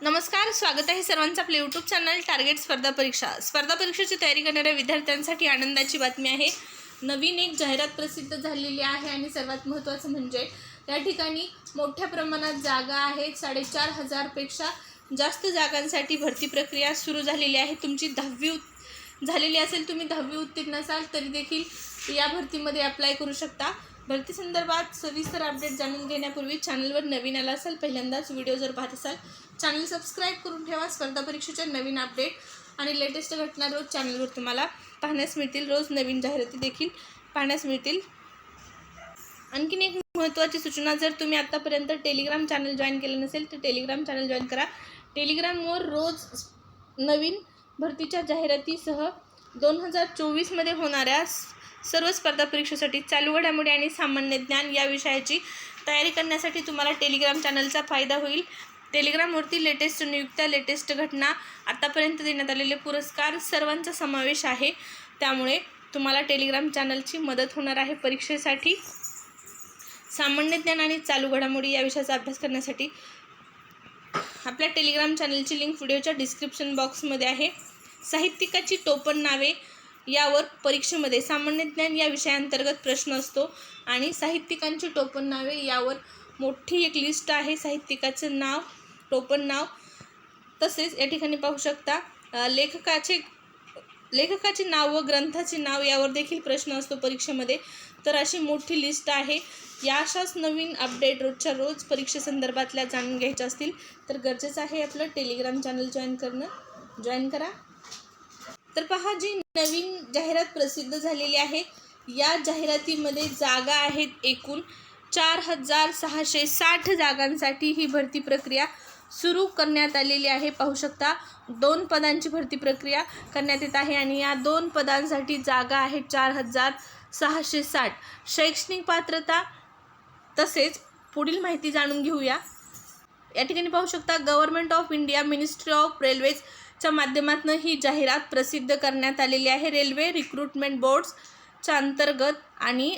नमस्कार स्वागत आहे सर्वांचं आपल्या यूट्यूब चॅनल टार्गेट स्पर्धा परीक्षा. स्पर्धा परीक्षेची तयारी करणाऱ्या विद्यार्थ्यांसाठी आनंदाची बातमी आहे. नवीन एक जाहिरात प्रसिद्ध झालेली आहे आणि सर्वात महत्त्वाचं म्हणजे या ठिकाणी मोठ्या प्रमाणात जागा आहेत. साडेचार हजारपेक्षा जास्त जागांसाठी भरती प्रक्रिया सुरू झालेली आहे. तुमची दहावी उत- झालेली असेल तुम्ही दहावी उत्तीर्ण असाल तरी देखील या भरतीमध्ये अप्लाय करू शकता. भरती संदर्भात सविस्तर अपडेट जाणून घेण्यापूर्वी चॅनलवर नवीन आला असेल पहिल्यांदाच व्हिडिओ जर पाहत असाल चॅनल सबस्क्राईब करून ठेवा. स्पर्धा परीक्षेच्या नवीन अपडेट आणि लेटेस्ट घटना रोज चॅनलवर तुम्हाला पाहण्यास मिळतील. रोज नवीन जाहिराती देखील पाहण्यास मिळतील. आणखीन एक महत्त्वाची सूचना जर तुम्ही आत्तापर्यंत टेलिग्राम चॅनल जॉईन केलं नसेल तर टेलिग्राम चॅनल जॉईन करा. टेलिग्रामवर रोज नवीन भरतीच्या जाहिरातीसह दोन हजार चोवीसमध्ये होणाऱ्या सर्व स्पर्धा परीक्षेसाठी चालू घडामोडी आणि सामान्य ज्ञान या विषयाची तयारी करण्यासाठी तुम्हाला टेलिग्राम चॅनलचा फायदा होईल. टेलिग्रामवरती लेटेस्ट नियुक्त्या लेटेस्ट घटना आतापर्यंत देण्यात आलेले पुरस्कार सर्वांचा समावेश आहे. त्यामुळे तुम्हाला टेलिग्राम चॅनलची मदत होणार आहे परीक्षेसाठी. सामान्य ज्ञान आणि चालू घडामोडी या विषयाचा अभ्यास करण्यासाठी आपल्या टेलिग्राम चॅनलची लिंक व्हिडिओच्या डिस्क्रिप्शन बॉक्समध्ये आहे. साहित्यिकाची टोपण नावे यावर परीक्षेमध्ये सामान्य ज्ञान या विषयांतर्गत प्रश्न असतो. आणि साहित्यिकांची टोपण नावे यावर मोठी एक लिस्ट आहे. साहित्यिकाचं नाव टोपण नाव तसेच या ठिकाणी पाहू शकता. लेखकाचे लेखकाचे नाव व ग्रंथाचे नाव यावर देखील प्रश्न असतो परीक्षेमध्ये. तर अशी मोठी लिस्ट आहे. या अशाच नवीन अपडेट रोजच्या रोज परीक्षेसंदर्भातल्या जाणून घ्यायच्या असतील तर गरजेचं आहे आपलं टेलिग्राम चॅनल जॉईन करणं. जॉईन करा. तर पहा जी नवीन जाहिरात प्रसिद्ध झालेली आहे या जाहिरातीमध्ये जागा आहेत एकूण चार हजार सहाशे साठ जागांसाठी ही भरती प्रक्रिया सुरू करण्यात आलेली आहे. पाहू शकता दोन पदांची भरती प्रक्रिया करण्यात येत आहे आणि या दोन पदांसाठी जागा आहे चार हजार सहाशे साठ. शैक्षणिक पात्रता तसेच पुढील माहिती जाणून घेऊया. या ठिकाणी पाहू शकता government of India ministry of railways च्या माध्यमातून ही जाहिरात प्रसिद्ध करण्यात आलेली आहे. रेल्वे रिक्रुटमेंट बोर्ड्सच्या अंतर्गत आणि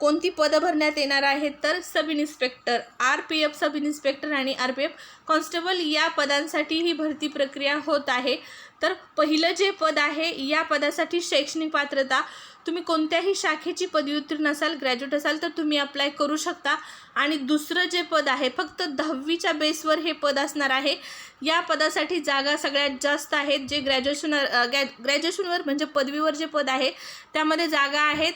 कोणती पदं भरण्यात येणार आहेत तर sub inspector R P F sub inspector आणि आर पी एफ कॉन्स्टेबल या पदांसाठी ही भरती प्रक्रिया होत आहे. तर पहिलं जे पद आहे या पदासाठी शैक्षणिक पात्रता तुम्ही कोणत्याही शाखेची पदवी उत्तीर्ण असाल ग्रॅज्युएट असाल तर तुम्ही अप्लाय करू शकता. आणि दुसरं जे पद आहे फक्त दहावीच्या बेसवर हे पद असणार आहे. या पदासाठी जागा सगळ्यात जास्त आहेत जे ग्रॅज्युएशन ग्रॅ ग्रॅज्युएशनवर म्हणजे पदवीवर जे पद आहे त्यामध्ये जागा आहेत.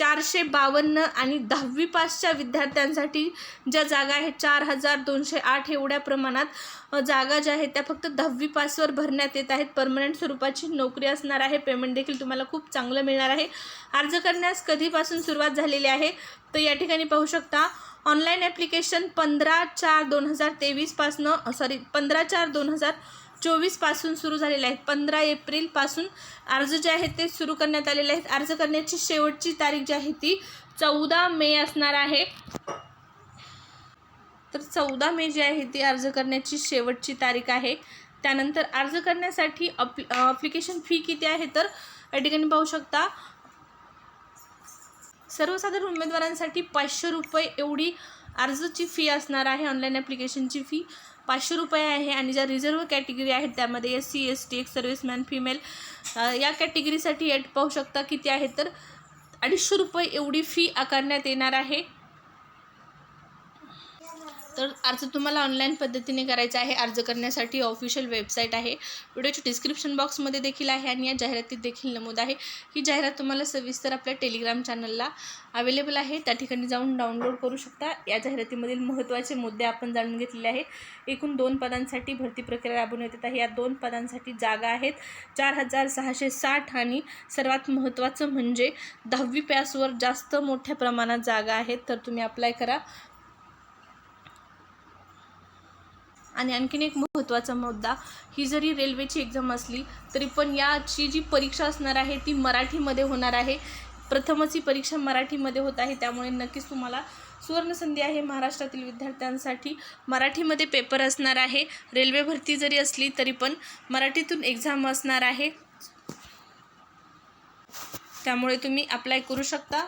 चारशे बावन्न आणि दहावी पासच्या विद्यार्थ्यांसाठी ज्या जागा आहेत चार हजार दोनशे आठ एवढ्या प्रमाणात जागा ज्या आहेत त्या फक्त दहावी पासवर भरण्यात येत आहेत. परमनंट स्वरूपाची नोकरी असणार आहे. पेमेंट देखील तुम्हाला खूप चांगलं मिळणार आहे. अर्ज करण्यास कधीपासून सुरुवात झालेली आहे? तर या ठिकाणी पाहू शकता ऑनलाईन ॲप्लिकेशन पंधरा चार दोन हजार तेवीसपासनं सॉरी पंधरा चार दोन हजार चोवीसपासून सुरू झालेले आहेत. पंधरा एप्रिलपासून अर्ज जे आहेत ते सुरू करण्यात आलेले आहेत. अर्ज करण्याची शेवटची तारीख जी आहे ती चौदा मे असणार आहे. तर चौदा मे जी आहे ती अर्ज करण्याची शेवटची तारीख आहे. त्यानंतर अर्ज करण्यासाठी अप्ल अप्लिकेशन फी किती आहे तर या ठिकाणी पाहू शकता सर्वसाधारण उमेदवारांसाठी पाचशे रुपये एवढी अर्जची फी असणार आहे ऑनलाईन ॲप्लिकेशनची फी पाचशे रुपये आहे आणि ज्या रिझर्व कॅटेगरी आहेत त्यामध्ये S C S T ex serviceman female या कॅटेगरीसाठी एट पाहू शकता किती आहे तर अडीचशे रुपये एवढी फी आकारण्यात येणार आहे. तर अर्ज तुम्हाला ऑनलाईन पद्धतीने करायचा आहे. अर्ज करण्यासाठी ऑफिशियल वेबसाईट आहे. व्हिडिओच्या डिस्क्रिप्शन बॉक्समध्ये देखील आहे आणि या जाहिरातीत देखील नमूद आहे. ही जाहिरात तुम्हाला सविस्तर आपल्या टेलिग्राम चॅनलला अवेलेबल आहे. त्या ठिकाणी जाऊन डाउनलोड करू शकता. या जाहिरातीमधील महत्त्वाचे मुद्दे आपण जाणून घेतलेले आहे एकूण दोन पदांसाठी भरती प्रक्रिया राबवण्यात येत आहे. या दोन पदांसाठी जागा आहेत. चार हजार सहाशे साठ आणि सर्वात महत्त्वाचं म्हणजे दहावी पॅसवर जास्त मोठ्या प्रमाणात जागा आहेत. तर तुम्ही अप्लाय करा. आणि आणखीन एक महत्त्वाचा मुद्दा ही जरी रेल्वेची एक्झाम असली तरी पण याची जी परीक्षा असणार आहे ती मराठीमध्ये होणार आहे. प्रथमच ही परीक्षा मराठीमध्ये होत आहे त्यामुळे नक्कीच तुम्हाला सुवर्णसंधी आहे महाराष्ट्रातील विद्यार्थ्यांसाठी. मराठीमध्ये पेपर असणार आहे. रेल्वे भरती जरी असली तरी पण मराठीतून एक्झाम असणार आहे. त्यामुळे तुम्ही अप्लाय करू शकता.